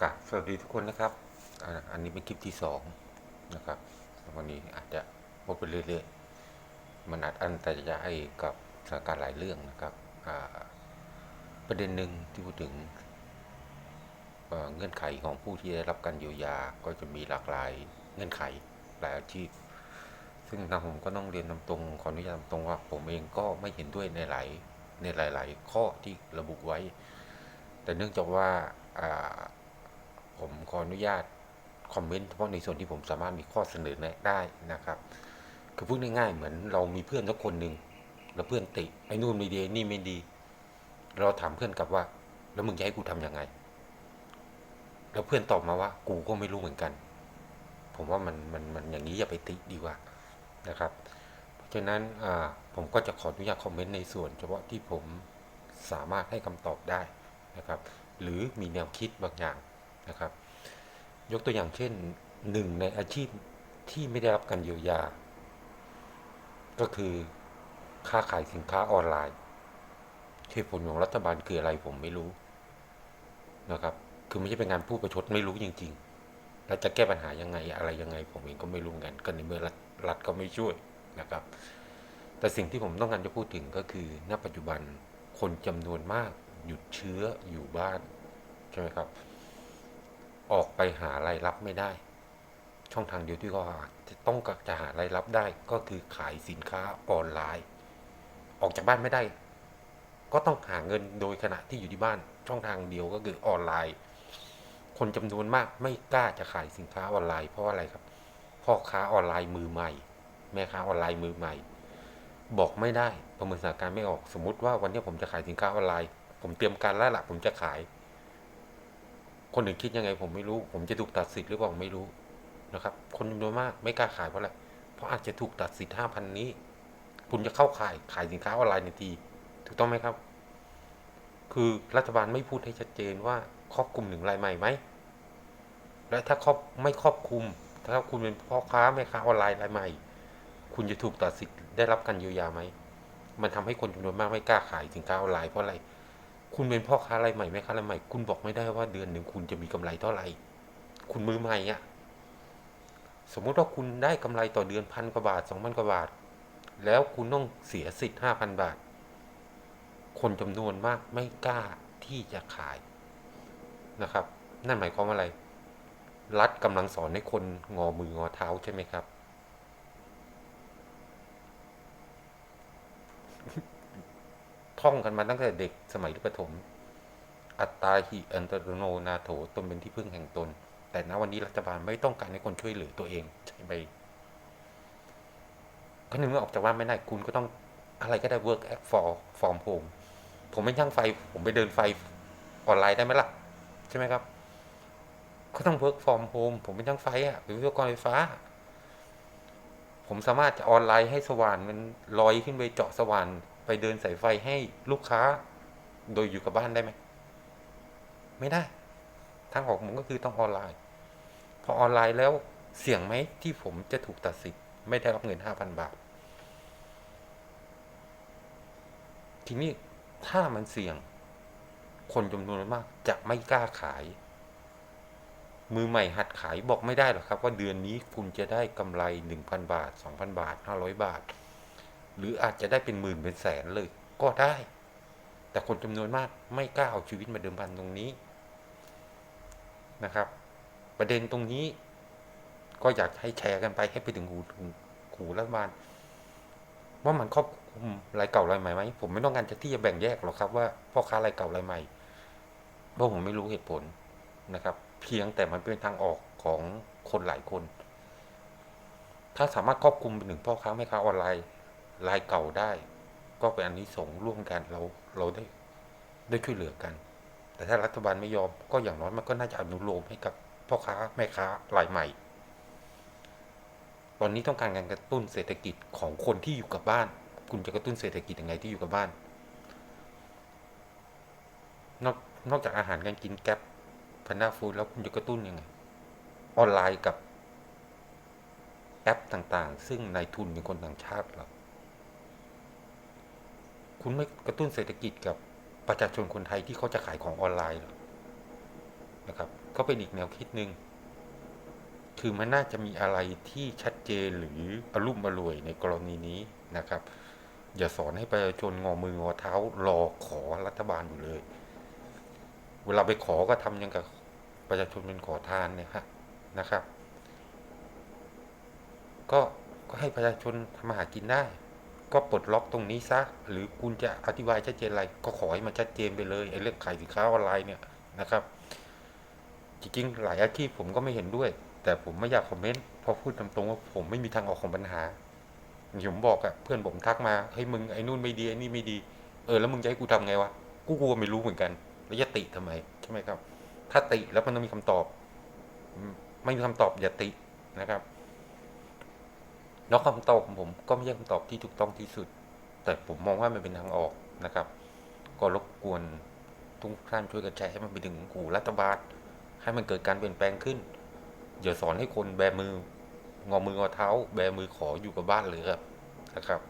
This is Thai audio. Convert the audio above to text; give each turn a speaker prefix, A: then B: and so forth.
A: กราบสวัสดีทุกคนนะครับอ,อันนี้เป็นคลิปที่สองนะครับ วันนี้อาจจะพูดไปเรื่อยๆ มันอัดอันแต่จะให้กับสถานการณ์หลายเรื่องนะครับ ประเด็นหนึ่งที่พูดถึงเงื่อนไขของผู้ที่ได้รับการเยียวยา ก็จะมีหลากหลายเงื่อนไขหลายอาชีพ ซึ่งทางผมก็ต้องเรียนตามตรงขออนุญาตตามตรงว่าผมเองก็ไม่เห็นด้วยในหลายในหลาย ๆ ข้อที่ระบุไว้ แต่เนื่องจากว่า ผมขออนุญาตคอมเมนต์เฉพาะในส่วนที่ผมสามารถมีข้อเสนอแนะได้นะครับ คือพูดง่ายๆเหมือนเรามีเพื่อนสักคนหนึ่งแล้วเพื่อนติไอ้นู่นไม่ดีไอ้นี่ไม่ดี เราถามเพื่อนกลับว่า แล้วมึงจะให้กูทำยังไง แล้วเพื่อนตอบมาว่า กูก็ไม่รู้เหมือนกัน ผมว่ามันมันมันอย่างนี้อย่าไปติดีกว่านะครับ เพราะฉะนั้นผมก็จะขออนุญาตคอมเมนต์ในส่วน เฉพาะที่ผมสามารถให้คำตอบได้นะครับ หรือมีแนวคิดบางอย่างนะครับ ยกตัวอย่างเช่นหนึ่งในอาชีพที่ไม่ได้รับการเยียวยา ก็คือค้าขายสินค้าออนไลน์เหตุผลของรัฐบาลคืออะไรผมไม่รู้นะครับ คือไม่ใช่เป็นงานพูดประชดไม่รู้จริง ๆ แล้วจะแก้ปัญหายังไงอะไรยังไง ผมเองก็ไม่รู้เหมือนกันก็ในเมื่อรัฐรัฐก็ไม่ช่วยนะครับ แต่สิ่งที่ผมต้องการจะพูดถึงก็คือ ณ ปัจจุบันคนจำนวนมาก หยุดเชื้ออยู่บ้านใช่ไหมครับ ออกไปหารายรับไม่ได้ ช่องทางเดียวที่ก็จะต้องจะหารายรับได้ก็คือขายสินค้าออนไลน์ ออกจากบ้านไม่ได้ ก็ต้องหาเงินโดยขณะที่อยู่ที่บ้าน ช่องทางเดียวก็คือออนไลน์ คนจำนวนมากไม่กล้าจะขายสินค้าออนไลน์เพราะอะไรครับพ่อค้าออนไลน์มือใหม่ แม่ค้าออนไลน์มือใหม่ บอกไม่ได้ประเมินสถานการณ์ไม่ออกสมมติว่าวันนี้ผมจะขายสินค้าออนไลน์ ผมเตรียมการแล้วละผมจะขาย คนอื่นคิดยังไง ผมไม่รู้ ผมจะถูกตัดสิทธิ์หรือเปล่าไม่รู้นะครับ คนจำนวนมากไม่กล้าขายเพราะอะไรเพราะอาจจะถูกตัดสิทธิ์ห้าพันนี้ คุณจะเข้าขายขายสินค้าออนไลน์ในทีถูกต้องไหมครับ คือรัฐบาลไม่พูดให้ชัดเจนว่าครอบคลุมหนึ่งรายใหม่ไหมและถ้าครอบไม่ครอบคลุม ถ้าคุณเป็นพ่อค้าแม่ค้าออนไลน์รายใหม่ คุณจะถูกตัดสิทธิ์ได้รับการเยียวยาไหม มันทำให้คนจำนวนมากไม่กล้าขายสินค้าออนไลน์เพราะอะไร คุณเป็นพ่อค้ารายใหม่แม่ค้ารายใหม่ คุณบอกไม่ได้ว่าเดือนหนึ่งคุณจะมีกำไรเท่าไหร่ คุณมือใหม่อะสมมุติว่าคุณได้กำไรต่อเดือนพันกว่าบาทสองพันกว่าบาท แล้วคุณต้องเสียสิทธิ์ห้าพันบาท คนจำนวนมากไม่กล้าที่จะขายนะครับ นั่นหมายความว่าอะไร รัฐกำลังสอนให้คนงอมืองอเท้าใช่ไหมครับ ท่องกันมาตั้งแต่เด็กสมัยประถม อัตตาหิอันตรโนนาโถตนเป็นที่พึ่งแห่งตน แต่ณวันนี้รัฐบาลไม่ต้องการให้คนช่วยเหลือตัวเองใช่ไหมก็ในเมื่อออกจากบ้านไม่ได้คุณก็ต้องอะไรก็ได้ work at for from home ผมเป็นช่างไฟ ผมไปเดินไฟออนไลน์ได้ไหมล่ะ ใช่ไหมครับ ก็ต้อง work from home ผมเป็นช่างไฟอะหรือวิศวกรไฟฟ้า ผมสามารถจะออนไลน์ให้สว่านมันลอยขึ้นไปเจาะสว่าน ไปเดินสายไฟให้ลูกค้า โดยอยู่กับบ้านได้ไหม ไม่ได้ ทางออกผมก็คือต้องออนไลน์ พอออนไลน์แล้วเสี่ยงไหมที่ผมจะถูกตัดสิทธิ์ไม่ได้รับเงินห้าพันบาท ทีนี้ถ้ามันเสี่ยง คนจำนวนมากจะไม่กล้าขาย มือใหม่หัดขายบอกไม่ได้หรอกครับ ว่าเดือนนี้คุณจะได้กำไรหนึ่งพันบาทสองพันบาทห้าร้อยบาท หรืออาจจะได้เป็นหมื่นเป็นแสนเลยก็ได้ แต่คนจำนวนมากไม่กล้าเอาชีวิตมาเดิมพันตรงนี้นะครับ ประเด็นตรงนี้ ก็อยากให้แชร์กันไปให้ไปถึงหูถึงหูรัฐบาลว่ามันครอบคลุมรายเก่ารายใหม่ไหมผมไม่ต้องการจะที่จะแบ่งแยกหรอกครับว่าพ่อค้ารายเก่ารายใหม่เพราะผมไม่รู้เหตุผลนะครับ เพียงแต่มันเป็นทางออกของคนหลายคน ถ้าสามารถครอบคลุมเป็นหนึ่งพ่อค้าแม่ค้าออนไลน์ รายเก่าได้ ก็เป็นอันนี้ส่งร่วมกันเราเราได้ได้ช่วยเหลือกัน แต่ถ้ารัฐบาลไม่ยอมก็อย่างน้อยมันก็น่าจะอนุโลมให้กับพ่อค้าแม่ค้ารายใหม่ ตอนนี้ต้องการการกระตุ้นเศรษฐกิจของคนที่อยู่กับบ้าน คุณจะกระตุ้นเศรษฐกิจยังไงที่อยู่กับบ้าน นอกนอกจากอาหารการกินแก๊ปพันนาฟูดแล้วคุณจะกระตุ้นยังไง ออนไลน์กับแอปต่างๆ ซึ่งนายทุนเป็นคนต่างชาติเหรอ คุณไม่กระตุ้นเศรษฐกิจกับประชาชนคนไทยที่เขาจะขายของออนไลน์หรอนะครับ ก็เป็นอีกแนวคิดหนึ่งคือมันน่าจะมีอะไรที่ชัดเจนหรืออารมอรวยในกรณีนี้นะครับ อย่าสอนให้ประชาชนงอมืองอเท้ารอขอรัฐบาลอยู่เลย เวลาไปขอก็ทำอยังกับประชาชนเป็นขอทานเนี่ยฮะนะครับ ก็ก็ให้ประชาชนทำมาหากินได้ ก็ปลดล็อกตรงนี้ซะ หรือคุณจะอธิบายชัดเจนอะไร ก็ขอให้มันชัดเจนไปเลยไอ้เรื่องขายสินค้าออนไลน์เนี่ยนะครับ จริงๆ หลายอาชีพผมก็ไม่เห็นด้วย แต่ผมไม่อยากคอมเมนต์เพราะพูดตรงๆว่าผมไม่มีทางออกของปัญหาอย่างผมบอกอะเพื่อนผมทักมาเฮ้ยมึงไอ้นู่นไม่ดีไอ้นี่ไม่ดี เออแล้วมึงจะให้กูทำไงวะกูกูก็ไม่รู้เหมือนกัน แล้วจะติทำไมใช่ไหมครับ ถ้าติแล้วมันต้องมีคำตอบ ไม่มีคำตอบอย่าตินะครับ แล้วคำตอบของผมก็ไม่ใช่คำตอบที่ถูกต้องที่สุด แต่ผมมองว่ามันเป็นทางออกนะครับ ก็รบกวนทุกท่านช่วยกันแชร์ให้มันไปถึงหูรัฐบาลให้มันเกิดการเปลี่ยนแปลงขึ้นอย่าสอนให้คนแบมืองอมืองอเท้า แบมือขออยู่กับบ้านเลยครับนะครับ